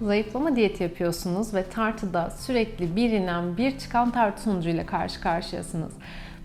Zayıflama diyeti yapıyorsunuz ve tartıda sürekli bir inen bir çıkan tartı sonucuyla karşı karşıyasınız.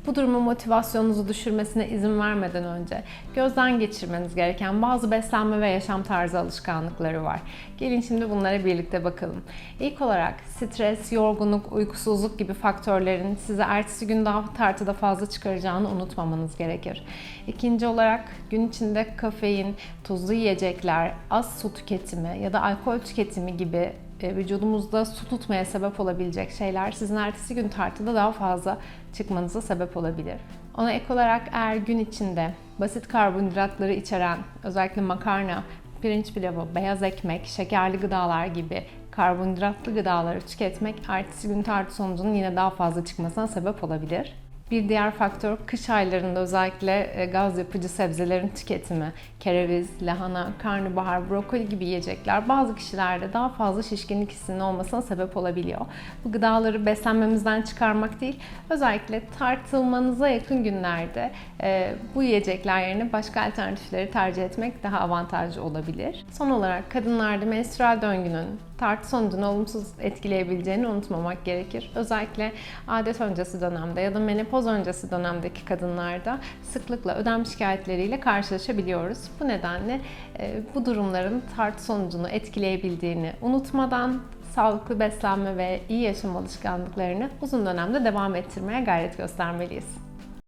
Bu durumun motivasyonunuzu düşürmesine izin vermeden önce gözden geçirmeniz gereken bazı beslenme ve yaşam tarzı alışkanlıkları var. Gelin şimdi bunlara birlikte bakalım. İlk olarak stres, yorgunluk, uykusuzluk gibi faktörlerin size ertesi gün daha tartıda fazla çıkaracağını unutmamanız gerekir. İkinci olarak gün içinde kafein, tuzlu yiyecekler, az su tüketimi ya da alkol tüketimi gibi vücudumuzda su tutmaya sebep olabilecek şeyler sizin ertesi gün tartıda daha fazla çıkmanıza sebep olabilir. Ona ek olarak eğer gün içinde basit karbonhidratları içeren özellikle makarna, pirinç pilavı, beyaz ekmek, şekerli gıdalar gibi karbonhidratlı gıdaları tüketmek ertesi gün tartı sonucunun yine daha fazla çıkmasına sebep olabilir. Bir diğer faktör kış aylarında özellikle e, gaz yapıcı sebzelerin tüketimi. Kereviz, lahana, karnabahar, brokoli gibi yiyecekler bazı kişilerde daha fazla şişkinlik hissinin olmasına sebep olabiliyor. Bu gıdaları beslenmemizden çıkarmak değil, özellikle tartılmanıza yakın günlerde e, bu yiyecekler yerine başka alternatifleri tercih etmek daha avantajlı olabilir. Son olarak kadınlarda menstrual döngünün tartı sonucunu olumsuz etkileyebileceğini unutmamak gerekir. Özellikle adet öncesi dönemde ya da menopoz öncesi dönemdeki kadınlarda sıklıkla ödem şikayetleriyle karşılaşabiliyoruz. Bu nedenle e, bu durumların tartı sonucunu etkileyebildiğini unutmadan sağlıklı beslenme ve iyi yaşam alışkanlıklarını uzun dönemde devam ettirmeye gayret göstermeliyiz.